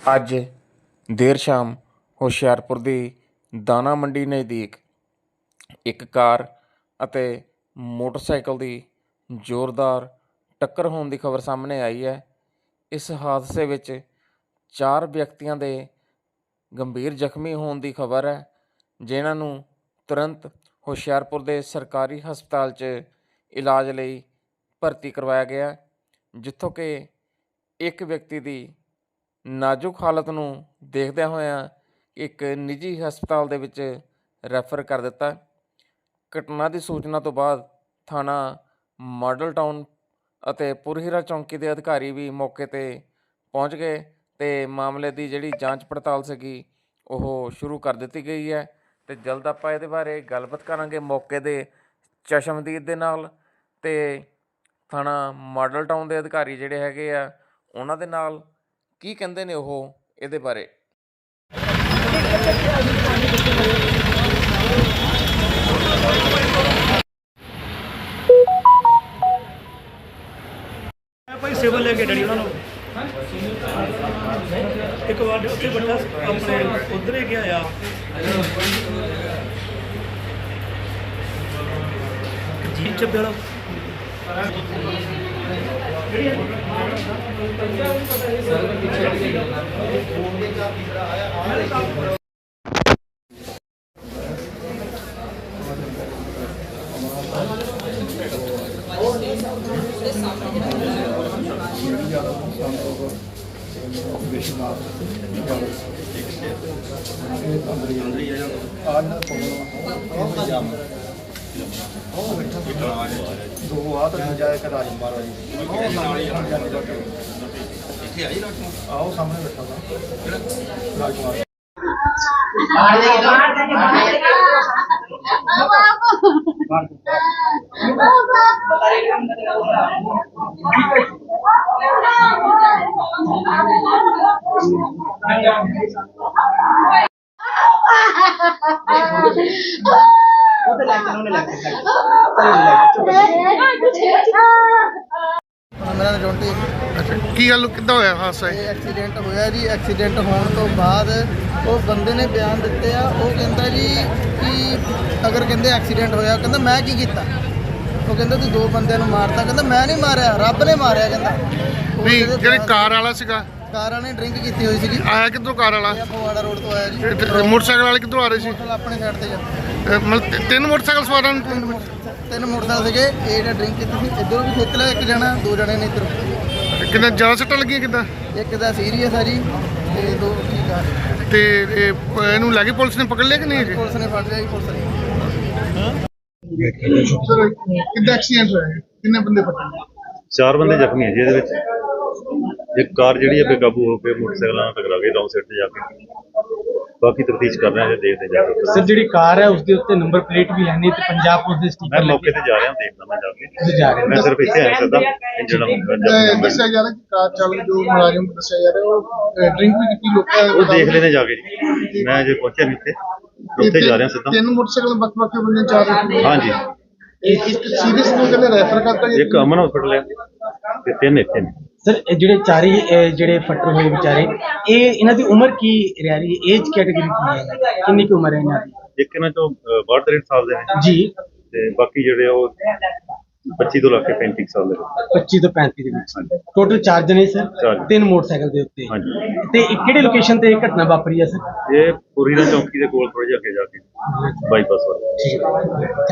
ਅੱਜ ਦੇਰ ਸ਼ਾਮ ਹੁਸ਼ਿਆਰਪੁਰ ਦੀ ਦਾਣਾ ਮੰਡੀ ਨਜ਼ਦੀਕ ਇੱਕ ਕਾਰ ਅਤੇ ਮੋਟਰਸਾਈਕਲ ਦੀ ਜ਼ੋਰਦਾਰ ਟੱਕਰ ਹੋਣ ਦੀ ਖਬਰ ਸਾਹਮਣੇ ਆਈ ਹੈ। ਇਸ ਹਾਦਸੇ ਵਿੱਚ ਚਾਰ ਵਿਅਕਤੀਆਂ ਦੇ ਗੰਭੀਰ ਜ਼ਖਮੀ ਹੋਣ ਦੀ ਖਬਰ ਹੈ, ਜਿਨ੍ਹਾਂ ਨੂੰ ਤੁਰੰਤ ਹੁਸ਼ਿਆਰਪੁਰ ਦੇ ਸਰਕਾਰੀ ਹਸਪਤਾਲ 'ਚ ਇਲਾਜ ਲਈ ਭਰਤੀ ਕਰਵਾਇਆ ਗਿਆ, ਜਿੱਥੋਂ ਕਿ ਇੱਕ ਵਿਅਕਤੀ ਦੀ ਨਾਜ਼ੁਕ ਹਾਲਤ ਨੂੰ ਦੇਖਦਿਆਂ ਹੋਇਆਂ ਇੱਕ ਨਿੱਜੀ ਹਸਪਤਾਲ ਦੇ ਵਿੱਚ ਰੈਫਰ ਕਰ ਦਿੱਤਾ। ਘਟਨਾ ਦੀ ਸੂਚਨਾ ਤੋਂ ਬਾਅਦ ਥਾਣਾ ਮਾਡਲ ਟਾਊਨ ਅਤੇ ਪੁਰਹੀਰਾ ਚੌਂਕੀ ਦੇ ਅਧਿਕਾਰੀ ਵੀ ਮੌਕੇ ਤੇ ਪਹੁੰਚ ਗਏ ਤੇ ਮਾਮਲੇ ਦੀ ਜਿਹੜੀ ਜਾਂਚ ਪੜਤਾਲ ਸੀਗੀ, ਉਹ ਸ਼ੁਰੂ ਕਰ ਦਿੱਤੀ ਗਈ ਹੈ। ਤੇ ਜਲਦ ਆਪਾਂ ਇਹਦੇ ਬਾਰੇ ਗੱਲਬਾਤ ਕਰਾਂਗੇ ਮੌਕੇ ਦੇ ਚਸ਼ਮਦੀਦ ਦੇ ਨਾਲ ਤੇ ਥਾਣਾ ਮਾਡਲ ਟਾਊਨ ਦੇ ਅਧਿਕਾਰੀ ਜਿਹੜੇ ਹੈਗੇ ਆ, ਉਹਨਾਂ ਦੇ ਨਾਲ ਕੀ ਕਹਿੰਦੇ ਨੇ ਉਹ ਇਹਦੇ ਬਾਰੇ? ਭਾਈ ਸਿਵਲ ਲੈ ਕੇ ਡੈਡੀ ਉਹਨਾਂ ਨੂੰ। ਇੱਕ ਵਾਰ ਉੱਥੇ ਬੱਠਾ ਆਪਣੇ ਉਧਰ ਹੀ ਗਿਆ ਆ। ਜੀ ਵਿਸ਼ਨਾਥ ਅੰਦਰ ਅੰਦਰ ਆ ਨਾ ਪਵਨ ਆ ਜਾਮ ਚੱਬੇ ਵਾਲਾ ਦੋ ਆ ਤਾਂ ਦੂਜਾ ਇੱਕ ਰਾਜ ਮਹਾਰਾਜ ਜੀ ਉਹ ਨਾਲ ਇੱਥੇ ਆਈ ਆਓ ਸਾਹਮਣੇ ਬੈਠਾ ਵਾ ਰਾਜਕੁਮਾਰ ਉਹਦੇ ਲੈ ਕੇ ਉਹਨੇ ਲੈ ਕੇ ਮੇਰਾ ਨਾਮ ਜੋਂਟੀ। ਅੱਛਾ ਕੀ ਗੱਲ ਕਿੱਦਾਂ ਹੋਇਆ ਹਾਦਸਾ ਇਹ? ਇਹ ਐਕਸੀਡੈਂਟ ਹੋਇਆ ਜੀ। ਐਕਸੀਡੈਂਟ ਹੋਣ ਤੋਂ ਬਾਅਦ ਉਹ ਬੰਦੇ ਨੇ ਬਿਆਨ ਦਿੱਤੇ ਆ। ਉਹ ਕਹਿੰਦਾ ਜੀ ਕਿ ਅਗਰ ਕਹਿੰਦੇ ਐਕਸੀਡੈਂਟ ਹੋਇਆ ਕਹਿੰਦਾ ਮੈਂ ਕੀ ਕੀਤਾ? ਉਹ ਕਹਿੰਦਾ ਤੂੰ ਦੋ ਬੰਦਿਆਂ ਨੂੰ ਮਾਰਤਾ। ਕਹਿੰਦਾ ਮੈਂ ਨਹੀਂ ਮਾਰਿਆ ਰੱਬ ਨੇ ਮਾਰਿਆ ਕਹਿੰਦਾ। ਉਹ ਵੀ ਜਿਹੜੇ ਬਿਆਨ- ਕਾਰ ਵਾਲਾ ਸੀਗਾ? ਕਾਰਾਂ ਨੇ ਡਰਿੰਕ ਕੀਤੀ ਹੋਈ ਸੀਗੀ। ਆਇਆ ਕਿੱਧਰੋਂ ਕਾਰ ਵਾਲਾ? ਇਹ ਫਗਵਾੜਾ ਰੋਡ ਤੋਂ ਆਇਆ ਜੀ। ਤੇ- ਮੋਟਰਸਾਈਕਲ ਵਾਲੇ ਕਿੱਧਰੋਂ ਆ ਰਹੇ ਸੀ? ਆਪਣੇ ਸਾਈਡ ਤੇ ਜਾ ਇਹ ਮਤਲਬ ਤਿ- ਤਿੰਨ ਮੋਟਰਸਾਈਕਲ ਸਵਾਰਾਂ ਨੂੰ ਤਿੰਨ ਮੋਟਰ- ਤਿੰਨ ਮੋਟਰਸਾਈਕਲ ਸੀਗੇ ਇਹ ਜਿਹੜਾ ਡਰਿੰਕ ਕੀਤੀ ਸੀ ਇੱਧਰੋਂ ਵੀ ਖਿੱਚ ਲਿਆ ਇੱਕ ਜਣਾ ਦੋ ਜਣੇ ਨੇ ਇੱਧਰੋਂ। ਕਿੰਨਾ ਜ਼ਿਆਦਾ ਸੱਟਾਂ ਲੱਗੀਆਂ ਕਿੱਦਾਂ? ਇੱਕ ਦਾ ਸੀਰੀਅਸ ਆ ਜੀ ਤੇ ਦੋ ਠੀਕ ਆ। ਤੇ ਇਹ ਪ- ਇਹਨੂੰ ਲੈ ਕੇ ਪੁਲਿਸ ਨੇ ਪਕੜ ਲਿਆ ਕਿ ਨਹੀਂ ਪੁਲਿਸ ਨੇ ਫੜ ਲਿਆ ਜੀ ਪੁਲਿਸ ਨੇ। ਸਰ ਕਿੱਦਾਂ ਐਕਸੀਡੈਂਟ ਹੋਇਆ ਕਿੰਨੇ ਬੰਦੇ ਪਕੜੇ ਚਾਰ ਬੰਦੇ ਜ਼ਖਮੀ ਹੈ ਜੀ ਇਹਦੇ ਵਿੱਚ। ਇੱਕ ਕਾਰ ਜਿਹੜੀ ਹੈ ਬੇਕਾਬੂ ਹੋ ਕੇ ਮੋਟਰਸਾਈਕਲਾਂ ਨਾਲ ਟਕਰਾ ਗਈ ਰੌਂਗ ਸਾਈਡ ਤੇ ਜਾ ਕੇ। ਬਾਕੀ ਤਫਤੀਸ਼ ਕਰ ਰਹੇ ਹਾਂ ਜੇ ਦੇਖਦੇ ਜਾ ਕੇ ਸਰ ਜਿਹੜੀ ਕਾਰ ਹੈ ਉਸਦੇ ਉੱਤੇ ਨੰਬਰ ਪਲੇਟ ਵੀ ਹੈ ਨਹੀਂ ਤੇ ਪੰਜਾਬ ਪੁਲਿਸ ਦੇ ਮੈਂ ਸਟicker ਮੌਕੇ ਤੇ ਜਾ ਰਿਹਾ ਦੇਖਦਾ ਮੈਂ ਜਾ ਕੇ। ਤੁਸੀਂ ਜਾ ਰਹੇ ਹੋ। ਮੈਂ ਸਿਰਫ ਇੱਥੇ ਆਇਆ ਸਦਾ ਜਿਹੜਾ ਜ਼ਖਮੀ ਦੱਸਿਆ ਜਾ ਰਿਹਾ ਕਿ ਕਾਰ ਚਾਲਕ ਜੋ ਮੁਲਾਜ਼ਮ ਦੱਸਿਆ ਜਾ ਰਿਹਾ ਉਹ ਡਰਿੰਕ ਵੀ ਕੀਤੀ ਲੋਕਾਂ ਉਹ ਦੇਖ ਲੈਣੇ ਜਾ ਕੇ ਜੀ। ਮੈਂ ਜੇ ਪਹੁੰਚਿਆ ਨਹੀਂ ਇੱਥੇ ਉੱਥੇ ਜਾ ਰਿਹਾ ਸਿੱਧਾ। ਤਿੰਨ ਮੋਟਰਸਾਈਕਲ ਵੱਖ ਵੱਖ ਬੰਦੇ ਚਾਰ ਹਾਂਜੀ। ਇੱਕ ਸੀਰੀਅਸ ਨੂੰ ਕਹਿੰਦੇ ਰੈਫਰ ਕਰਤਾ ਇੱਕ ਅਮਨ ਹਸਪੀਟਲ ਹੈ ਤੇ ਤਿੰਨ ਇੱਥੇ ਨੇ। ਸਰ ਇਹ ਜਿਹੜੇ ਚਾਰੇ ਇਹ ਜਿਹੜੇ ਫੱਟਰ ਹੋਏ ਵਿਚਾਰੇ ਇਹ ਇਹਨਾਂ ਦੀ ਉਮਰ ਕੀ ਰਹਿ ਰਹੀ ਹੈ? ਏਜ ਕੈਟਾਗਰੀ ਕੀ ਹੈ? ਕਿੰਨੀ ਕੁ ਉਮਰ ਹੈ ਇਹਨਾਂ ਦੀ? ਇੱਕ ਇਹਨਾਂ ਚੋਂ 62 ਸਾਲ ਦੇ ਨੇ। ਜੀ। ਤੇ ਬਾਕੀ ਜਿਹੜੇ ਉਹ 25 ਤੋਂ ਲੈ ਕੇ 35 ਸਾਲ ਦੇ ਨੇ। 25 ਤੋਂ 35 ਦੇ ਵਿੱਚ। ਟੋਟਲ ਚਾਰ ਜਣੇ ਸਰ। ਤਿੰਨ ਮੋਟਰਸਾਈਕਲ ਦੇ ਉੱਤੇ। ਹਾਂਜੀ। ਤੇ ਇਹ ਕਿਹੜੇ ਲੋਕੇਸ਼ਨ ਤੇ ਇਹ ਘਟਨਾ ਵਾਪਰੀ ਹੈ ਸਰ? ਇਹ ਪੂਰੀ ਦਾ ਚੌਂਕੀ ਦੇ ਕੋਲ ਥੋੜੇ ਜਿਹਾ ਅੱਗੇ ਜਾ ਕੇ। ਬਾਈਪਾਸ ਵਾਲਾ।